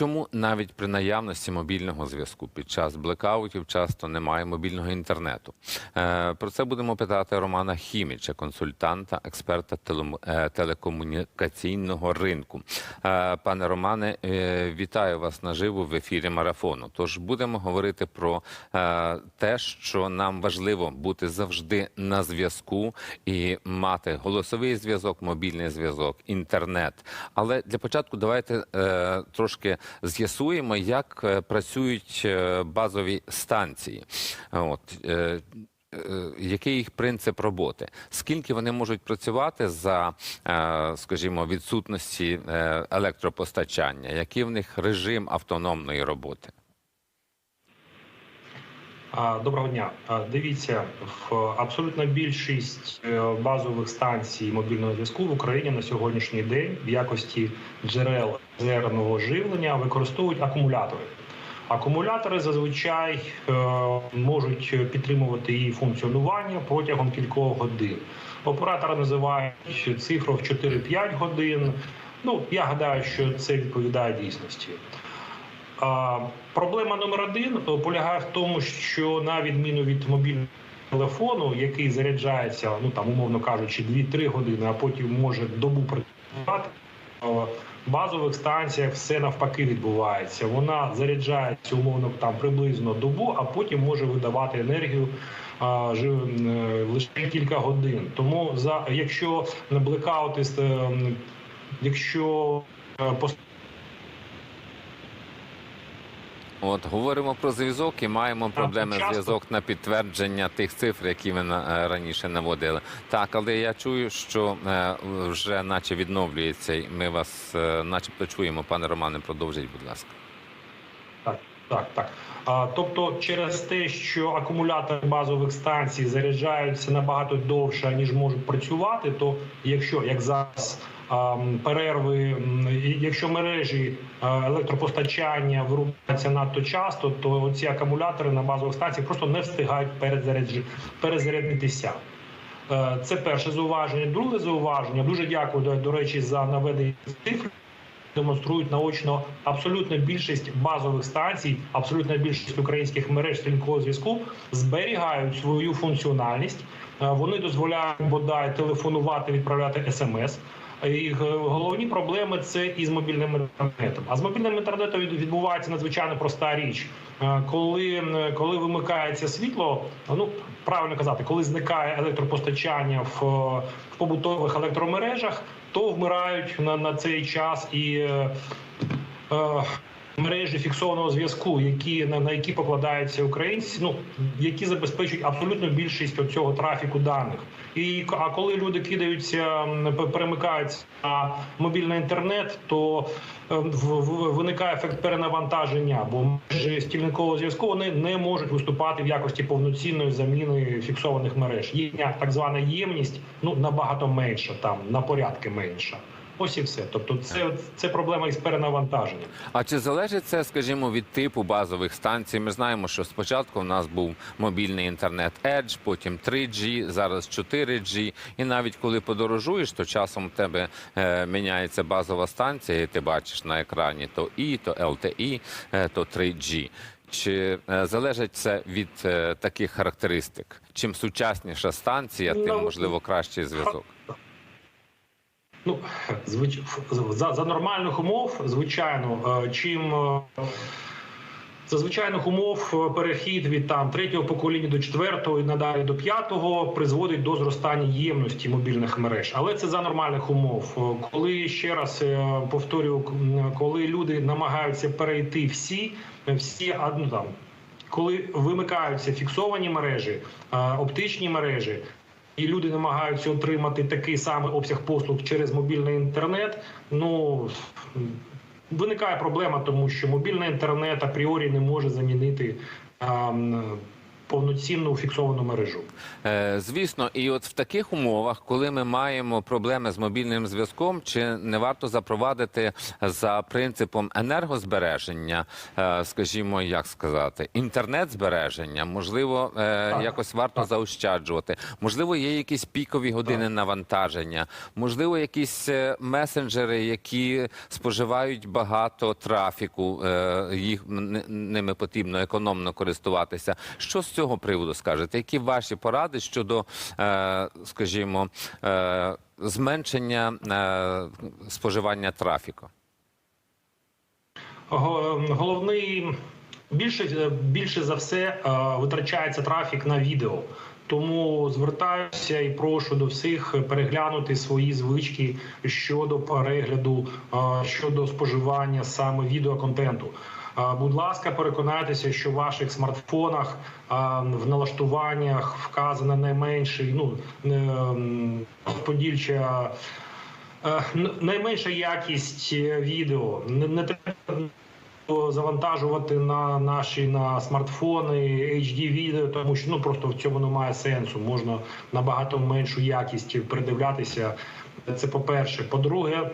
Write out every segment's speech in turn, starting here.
Чому навіть при наявності мобільного зв'язку під час блекаутів часто немає мобільного інтернету? Е, Про це будемо питати Романа Хіміча, консультанта, експерта е, телекомунікаційного ринку. Е, Пане Романе, вітаю вас наживо в ефірі марафону. Тож будемо говорити про те, що нам важливо бути завжди на зв'язку і мати голосовий зв'язок, мобільний зв'язок, інтернет. Але для початку давайте трошки з'ясуємо, як е, працюють е, базові станції. От. Е, який їх принцип роботи? Скільки вони можуть працювати за, скажімо, відсутності електропостачання? Який в них режим автономної роботи? Доброго дня. Дивіться, в абсолютна більшість базових станцій мобільного зв'язку в Україні на сьогоднішній день в якості джерел резервного живлення використовують акумулятори. Акумулятори зазвичай е, можуть підтримувати її функціонування протягом кількох годин. Оператори називають цифру в 4-5 годин. Ну я гадаю, що це відповідає дійсності. Проблема номер один е, полягає в тому, що на відміну від мобільного телефону, який заряджається, ну там умовно кажучи, 2-3 години, а потім може добу працювати. Е, базових станціях все навпаки відбувається. Вона заряджається умовно там приблизно добу, а потім може видавати енергію а, е, лише кілька годин. Тому за якщо блекаути, е, якщо е, пос- От говоримо про зв'язок і маємо проблеми зв'язок на підтвердження тих цифр, які ви на- е, раніше наводили. Так, але я чую, що е, вже наче відновлюється. і Ми вас, е, начебто, чуємо, пане Романе. Продовжіть, будь ласка. Так, так. А, тобто, через те, що акумулятори базових станцій заряджаються набагато довше, ніж можуть працювати, то якщо як зараз перерви, якщо мережі електропостачання вирубаються надто часто, то ці акумулятори на базових станціях просто не встигають перезарядитися. Е, Це перше зауваження. Друге зауваження. Дуже дякую до, речі за наведення цифр демонструють наочно абсолютно більшість базових станцій, абсолютна більшість українських мереж стрілкового зв'язку зберігають свою функціональність. Е, Вони дозволяють бодай телефонувати, відправляти смс. І е, головні проблеми це із мобільним інтернетом. А з мобільним інтернетом відбувається надзвичайно проста річ. Е, Коли, коли вимикається світло, ну правильно казати, коли зникає електропостачання в, в побутових електромережах, то вмирають на, на цей час і е, е, мережі фіксованого зв'язку, які на, на які покладаються українці, ну які забезпечують абсолютно більшість цього трафіку даних. І а коли люди кидаються, перемикаються на мобільний інтернет, то е, в- виникає ефект перенавантаження, бо мережі стільникового зв'язку вони не можуть виступати в якості повноцінної заміни фіксованих мереж. Їхня так звана ємність ну набагато менша, там на порядки менша. Ось і все. Тобто, це, це проблема із перенавантаженням. А чи залежить це, скажімо, від типу базових станцій? Ми знаємо, що спочатку в нас був мобільний інтернет Edge, потім 3G, зараз 4G. І навіть коли подорожуєш, то часом в тебе е, міняється базова станція, і ти бачиш на екрані то І, то LTE, е, то 3G. Чи е, залежить це від е, таких характеристик? Чим сучасніша станція, тим Ну, можливо кращий зв'язок. Ну звич... за, за нормальних умов, звичайно, е, чим е, за звичайних умов е, перехід від там третього покоління до четвертого і надалі до п'ятого призводить до зростання ємності мобільних мереж. Але це за нормальних умов. Коли ще раз повторюю, коли люди намагаються перейти всі, всі а, ну, там. Коли вимикаються фіксовані мережі, оптичні мережі, і люди намагаються отримати такий самий обсяг послуг через мобільний інтернет. Ну виникає проблема, тому що мобільний інтернет апріорі не може замінити повноцінну фіксовану мережу. Е, Звісно, і от в таких умовах, коли ми маємо проблеми з мобільним зв'язком, чи не варто запровадити за принципом енергозбереження, е, скажімо, як сказати, інтернет-збереження, можливо, е, якось варто заощаджувати. Можливо, є якісь пікові години навантаження, можливо, якісь е, месенджери, які споживають багато трафіку, е, їх ними потрібно економно користуватися. Що з цього приводу скажете? Які ваші поради щодо, е, скажімо, е, зменшення е, споживання трафіку? Головний більше, більше за все витрачається трафік на відео. Тому звертаюся і прошу до всіх переглянути свої звички щодо перегляду, е, щодо споживання саме відеоконтенту. Е, Будь ласка, переконайтеся, що в ваших смартфонах е, в налаштуваннях вказано найменший, ну н- найменша якість відео. Не треба завантажувати на наші на смартфони HD відео, тому що ну просто в цьому немає сенсу. Можна набагато меншу якість передивлятися. Це по-перше. По-друге,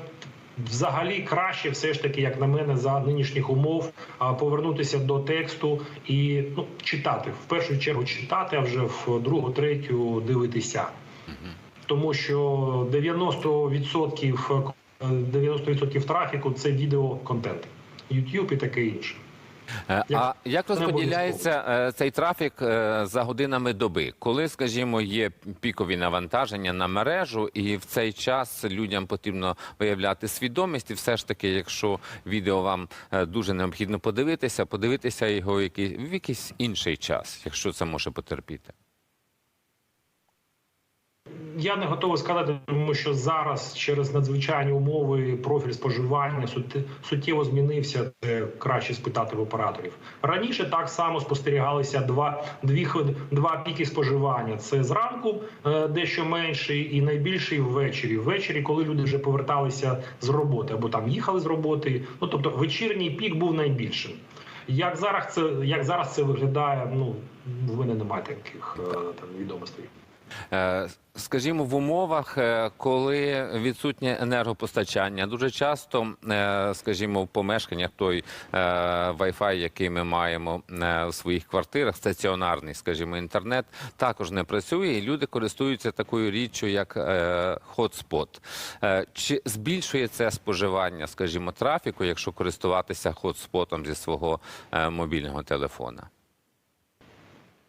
взагалі краще, все ж таки, як на мене, за нинішніх умов повернутися до тексту і ну, читати. В першу чергу читати, а вже в другу, третю дивитися тому що 90% е, 90% трафіку це відеоконтент, YouTube і таке інше. Е, А як розподіляється е, цей трафік е, за годинами доби? Коли, скажімо, є пікові навантаження на мережу, і в цей час людям потрібно виявляти свідомість, і все ж таки, якщо відео вам дуже необхідно подивитися, подивитися його в якийсь інший час, якщо це може потерпіти. Я не готовий сказати, тому що зараз через надзвичайні умови профіль споживання сут- суттєво змінився. Це краще спитати в операторів. Раніше так само спостерігалися два дві два піки споживання. Це зранку е, дещо менший і найбільший ввечері. Ввечері, коли люди вже поверталися з роботи або там їхали з роботи. Ну тобто вечірній пік був найбільшим. Як зараз це як зараз це виглядає? Ну в мене немає таких е, там відомостей. Е, Скажімо, в умовах, е, коли відсутнє енергопостачання, дуже часто, е, скажімо, в помешканнях той Wi-Fi, який ми маємо в своїх квартирах, стаціонарний, скажімо, інтернет, також не працює, і люди користуються такою річчю, як хотспот. Чи збільшує це споживання, скажімо, трафіку, якщо користуватися хотспотом зі свого мобільного телефона?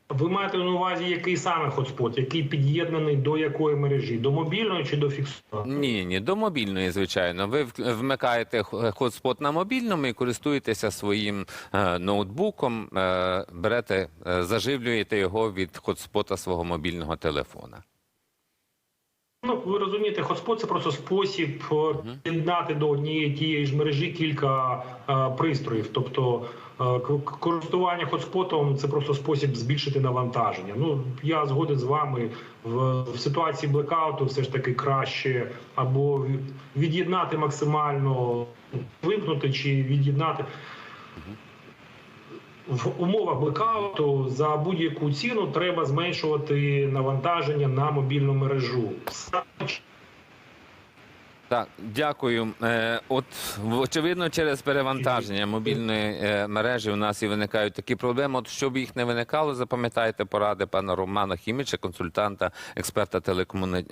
Ви маєте на увазі, який саме хотспот, який під'єднаний до якої мережі? До мобільної чи до фіксованої? Ні, ні, до мобільної, звичайно. Ви вмикаєте хотспот на мобільному і користуєтеся своїм е, ноутбуком, е, берете, е, заживлюєте його від хотспота свого мобільного телефона. Ну ви розумієте, хотспот це просто спосіб е, під'єднати до однієї тієї ж мережі кілька е, пристроїв. Тобто е, користування хотспотом це просто спосіб збільшити навантаження. Ну я згоден з вами в, в ситуації блекауту все ж таки краще або від'єднати максимально, вимкнути чи від'єднати. В умовах блекауту за будь-яку ціну треба зменшувати навантаження на мобільну мережу. Так, дякую. Е, от очевидно, через перевантаження мобільної е, мережі у нас і виникають такі проблеми. От щоб їх не виникало, запам'ятайте поради пана Романа Хіміча, консультанта, експерта телекомуні...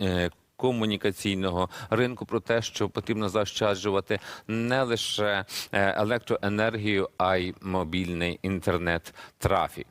комунікаційного ринку про те, що потрібно заощаджувати не лише е, електроенергію, а й мобільний інтернет-трафік.